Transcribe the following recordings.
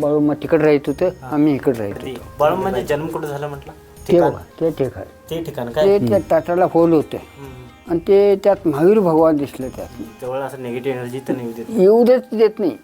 बाळू मग तिकडे राहत होतं आम्ही इकडे राहत ते होतो. बाळू म्हणजे जन्म कुठं झाला म्हटलं? ते ठिकाण? बघा, ते ठिकाण. ते ठिकाण काय? ते त्या ताटाला होल होते. हम्म. आणि ते त्यात महावीर भगवान दिसले त्यात. जवळ असं निगेटिव्ह एनर्जी तर नाही देत. येऊ देत देत नाही.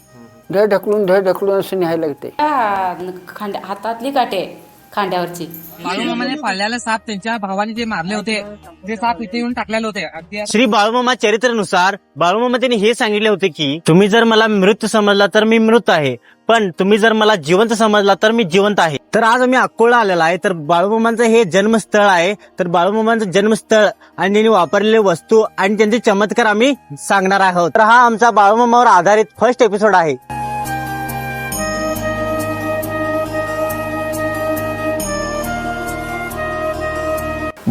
धड ढकलून धड ढकलून असं न्यायला लागते त्या खांद्या हातातली काटे. खांद्यावरची. बाळूमामाने पाळल्याला साप त्यांच्या भावाने जे मारले होते ते साप इथे येऊन टाकलेले होते. अगदी श्री बाळूमामा चरित्रानुसार बाळूमामा त्यांनी हे सांगितले होते की तुम्ही जर मला मृत समजला तर मी मृत आहे पण तुम्ही जर मला जिवंत समजला तर मी जिवंत आहे. तर आज आम्ही अकोला आलेला आहे तर बाळूमामांचं हे जन्मस्थळ आहे तर बाळूमामांचं जन्मस्थळ आणि त्यांनी वापरलेले वस्तू आणि त्यांचे चमत्कार आम्ही सांगणार आहोत. तर हा आमचा बाळूमामावर आधारित फर्स्ट एपिसोड आहे.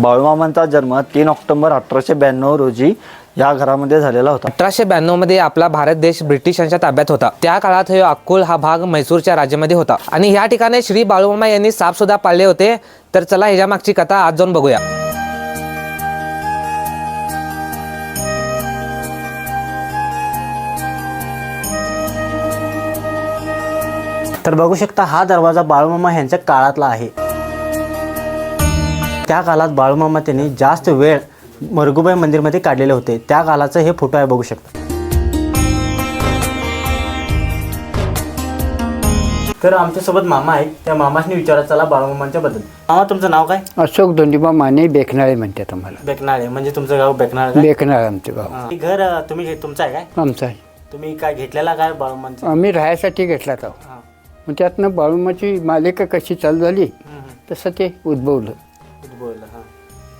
बाळूमामांचा जन्म तीन ऑक्टोबर अठराशे ब्याण्णव रोजी या घरामध्ये झालेला होता. अठराशे ब्याण्णवमध्ये आपला भारत देश ब्रिटिशांच्या ताब्यात होता. त्या काळात हे अक्कोल हा भाग म्हैसूरच्या राज्यामध्ये होता. आणि या ठिकाणी श्री बाळूमामा यांनी साप सुद्धा पाळले होते. तर चला ह्याच्या मागची कथा आज जाऊन बघूया. तर बघू शकता हा दरवाजा बाळूमामा यांच्या काळातला आहे. त्या काळात बाळूमामा त्यांनी जास्त वेळ मरगुबाई मंदिरमध्ये काढलेले होते. त्या काळाचं हे फोटो आहे बघू शकता. तर आमच्यासोबत मामा आहेत. त्या मामाशनी विचारत चला बाळूमामांच्या बद्दल. मामा तुमचं नाव काय? अशोक दोंडीबा माने बेकनाळे म्हणतात आम्हाला. बेकनाळे म्हणजे तुमचं गाव बेकनाळ काय? बेकनाळ आमचं गाव. हा. हे घर अं, तुम्ही घे- तुमचं आहे काय? आमचं आहे. तुम्ही काय घेतलेला काय बाळूमांचं आम्ही राहायसाठी घेतला तो. हा. मग त्यातनं बाळूमाची मालिका कशी चालू झाली हम्म, हम्म. तसं ते उद्भवलं. बोललं हा.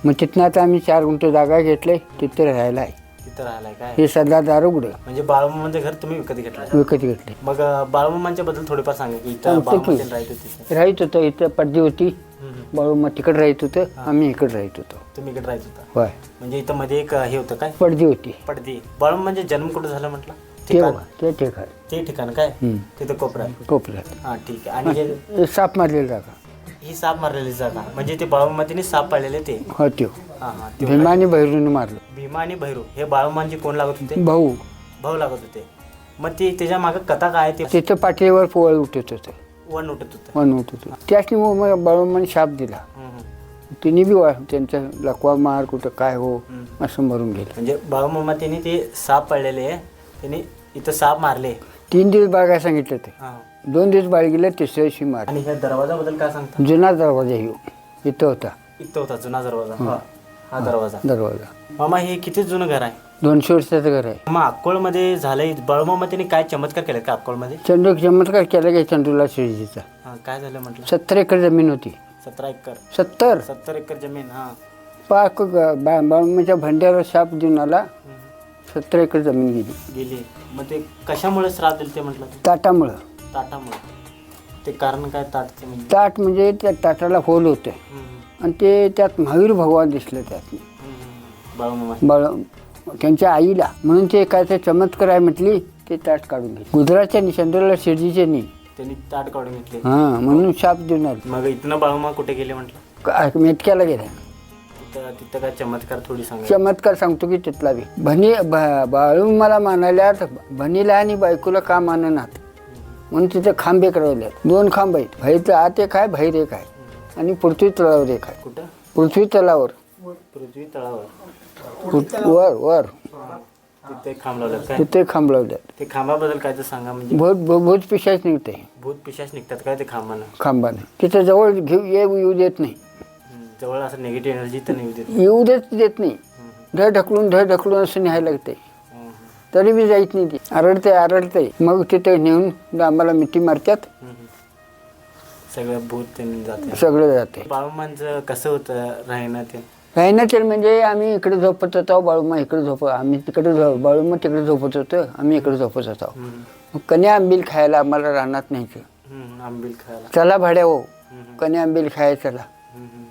मग तिथनं आता आम्ही चार गुंठ जागा घेतले तिथे राहायला आहे. तिथं राहिलाय काय? हे सध्या दारुगडं म्हणजे बाळूमामांचं घर तुम्ही विकत घेतलं? विकत घेतले मग अं, बाळूमामांच्या बद्दल थोडीफार सांगा की इथं सांगतो की. बाळूमामा राहत होते राहत होतं इथं पडदी होती. हम्म. बाळूमा तिकडे राहत होतं आम्ही इकडे राहत होतो. तुम्ही इकडे राहत होता. होय. म्हणजे इथं मध्ये एक हे होतं काय? पडदी होती. पडदी. बाळू म्हणजे जन्म कुठं झाला म्हटलं? ते ठिकाण? ते ठिकाण. ते ठिकाण काय? हम्म. तिथं कोपरा कोपऱ्यात. हा ठीक आहे. आणि हे साप मारलेली जागा. ही साप मारलेली जागा. म्हणजे ते बाळूमातीने साप पाळलेले ते. हो त्यो. हा हा ते भीमाने भैरून मारलं. भीमा आणि भैरू. हे बाळूमांचे कोण लागत होते? भाऊ. भाऊ लागत होते. मग ते त्याच्यामागे कथा काय ते? तिथं पाठीवर पोवळ उठत होतं. वन उठत होतं. वन उठत होतं. त्याचनी मग बाळूमाने शाप दिला. हम्म, हम्म. तिने बी वा- त्यांचं लकवा मार कुठं काय हो. असं मरून गेलं. म्हणजे बाळूमामा त्यांनी ते साप पाळलेले आहे. त्यांनी इथं साप मारले. तीन दिवस बाळगाय सांगितलं ते. हा. दोन दिवस बाळ गेलं तिसऱ्या दिवशी मार आणि ह्या दरवाजाबद्दल काय सांगता? जुना दरवाजा येऊ इथं होता. इथं होता जुना दरवाजा. हा. हा दरवाजा. दरवाजा. मामा हे किती जुनं घर आहे? दोनशे वर्षाचं घर आहे. मग अक्कोळमध्ये झालंय बाळूमामा त्यांनी काय चमत्कार केले का अक्कोळमध्ये? चंडू चमत्कार केला की चंडूला शिर्जीचा. हा काय झालं म्हटलं? सत्तर एकर जमीन होती. सतरा एकर. सत्तर? सत्तर एकर जमीन हा. पाक बाळूमाच्या भंड्याला शाप देऊन आला. सत्तर एकर जमीन गेली. गेली. मग ते कशामुळे श्राप दिले ते म्हटलं? ताटामुळं. ताटामुळे. ते कारण काय ताटचे म्हणजे? ताट म्हणजे त्या ताटाला होल होते. हम्म, आणि ते त्यात महावीर भगवान दिसले त्यात. हम्म. बाळूमामा बाळ त्यांच्या आईला. म्हणून ते काय ते चमत्कार आहे म्हटली ते ताट काढून घेतले. गुजरातच्या चंद्रला शिर्जीचे नाही त्यांनी ताट काढून घेतले. हां म्हणून शाप आले मग इथनं बाळूमा कुठे गेले म्हटलं? मेटक्याला गेल्या तिथं तिथं काय चमत्कार थोडी सांगा चमत्कार सांगतो की तिथला बी. भनी ब- बाळू मला मानायला भनीला आणि बायकोला का माननात? म्हणून तिथे खांबे करवले दोन खांब आहेत. बाहेरचं आत एक आहे बाहेर एक आहे. आणि पृथ्वी तळावर एक आहे. कुठं? पृथ्वी तलावर. पृथ्वी तळावर वर वर. तिथे खांब लावलं तिथे खांब लावल्यात ते खांबाबद्दल काय तर सांगा म्हणजे. भूत भूत पिशाच निघते. भूत पिशाच निघतात काय ते खांबानं? खांबाने तिथे जवळ घेऊ येऊ येऊ देत नाही. जवळ असं निगेटिव्ह एनर्जी तर नाही देत. येऊ देत देत नाही. धड ढकलून धड ढकलून असं न्यायला लागते. तरी बी जायत नाही ती. आरडते आरडते मग तिथे नेऊन आम्हाला मिठी मारतात. सगळं भूत त्यांनी जाते. सगळं जाते. बाळूमांचं कसं होतं राहणं ते? म्हणजे आम्ही इकडे झोपत होतो बाळूमा इकडे झोप आम्ही तिकडे झो बाळूमा तिकडे झोपत होतो आम्ही इकडे झोपत होतो. मग कन्या आंबील खायला आम्हाला रानात न्यायचं हम्म, आंबील खायला. चला भाड्या हो. कन्या आंबील खायला चला.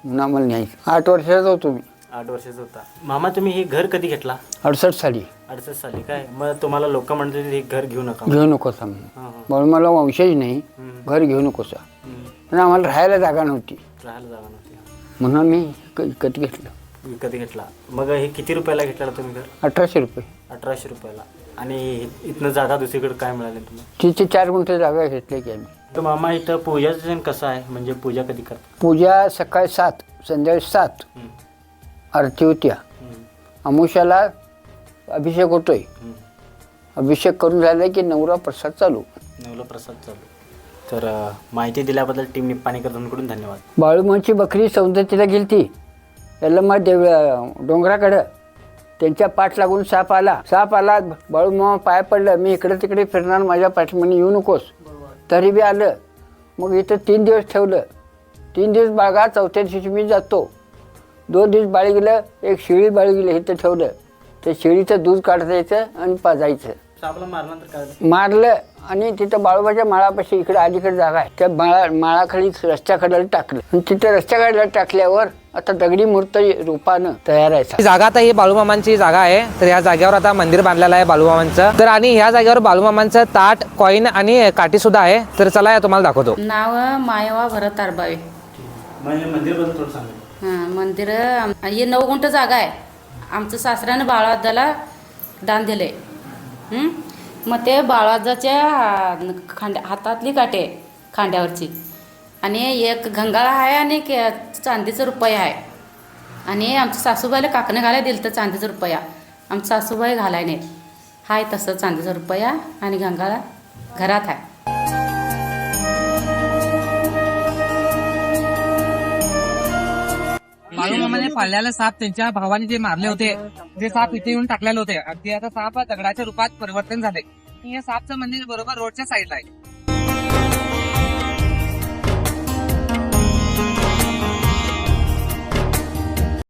म्हणून आम्हाला न्यायचं आठ वर्षाचा होतो मी. आठ वर्षाचा होता. मामा तुम्ही हे घर कधी घेतला? अडसष्ट साली. अडचण साली काय? मग तुम्हाला लोक म्हणते हे घर घेऊ नका घेऊ नकोसा म्हणून. हा, हा. बाळूमाला वंशज नाही. हम्म, घर घेऊ नकोसा हम्म. पण आम्हाला राहायला जागा नव्हती. राहायला जागा नव्हती म्हणून आम्ही क- विकत घेतलं. विकत घेतला? मग हे किती रुपयाला घेतला तुम्ही घर? अठराशे रुपये. अठराशे रुपयाला. आणि इथनं जागा दुसरीकडे काय मिळाले तुम्हाला? तिथे चार गुंठे जागा घेतली की आम्ही. तर मामा इथं पूजाचं कसं आहे? म्हणजे पूजा कधी करतात? पूजा सकाळी सात संध्याकाळी सात. आरती होत्या अमुष्याला अभिषेक होतोय. अभिषेक करून झाला की नवरा प्रसाद चालू. नवला प्रसाद चालू. तर अं, माहिती दिल्याबद्दल टीम निप्पाणीकर दोनकडून धन्यवाद बाळूमाची बकरी सौंदतीला गेलती. याला देव डोंगराकडं. त्यांच्या पाठ लागून साप आला. साप आला बाळूमामा पाय पडलं. मी इकडे तिकडे फिरणार माझ्या पाठीमध्ये येऊ नकोस. तरी बी आलं. मग इथं तीन दिवस ठेवलं. तीन दिवस बाळगा चौथ्या दिवशी मी जातो. दोन दिवस बाळी गेलं एक शेळी बाळी गेलं इथं ठेवलं. त्या शेळीचं दूध काढता यायचं आणि पाजायचं. सापला मारल्यानंतर काय मारलं आणि तिथं बाळूबाच्या माळापाशी इकडे अलीकडे जागा आहे. त्या माळा माळाखाली रस्त्याकडे टाकलं. आणि तिथं रस्त्याकडे टाकल्यावर आता दगडी मूर्ती रूपानं तयार आहे. ही जागा आता ही बाळूमामांची जागा आहे. तर या जागेवर आता मंदिर बांधलेलं आहे बाळूमामांचं. तर आणि ह्या जागेवर बाळूमामांचं ताट कॉईन आणि काठी सुद्धा आहे. तर चला या तुम्हाला दाखवतो. नाव मायवा भरत तारबावे म्हणजे मंदिरबद्दल थोडं सांगा. हां मंदिर हे नऊ गुंठ जागा आहे. आमचं सासऱ्यानं बाळाजाला दान दिले मग ते बाळाजाच्या खांद्या हातातली काटे खांड्यावरची. खांद्यावरची आणि एक घंगाळा आहे आणि एक चांदीचं रुपया आहे. आणि आमच्या सासूबाईला काकणं घालाय दिलं तर चांदीचं रुपया. आमचं सासूबाई घालाय नाही हाय तसं चांदीचा रुपया आणि घंगाळा घरात आहे. बाळूमामाने पाळलेला साप त्यांच्या भावाने जे मारले होते ते साप इथे येऊन टाकलेले होते. अगदी आता साप दगडाच्या रूपात परिवर्तन झाले. या सापचं मंदिर बरोबर रोडच्या साईडला आहे.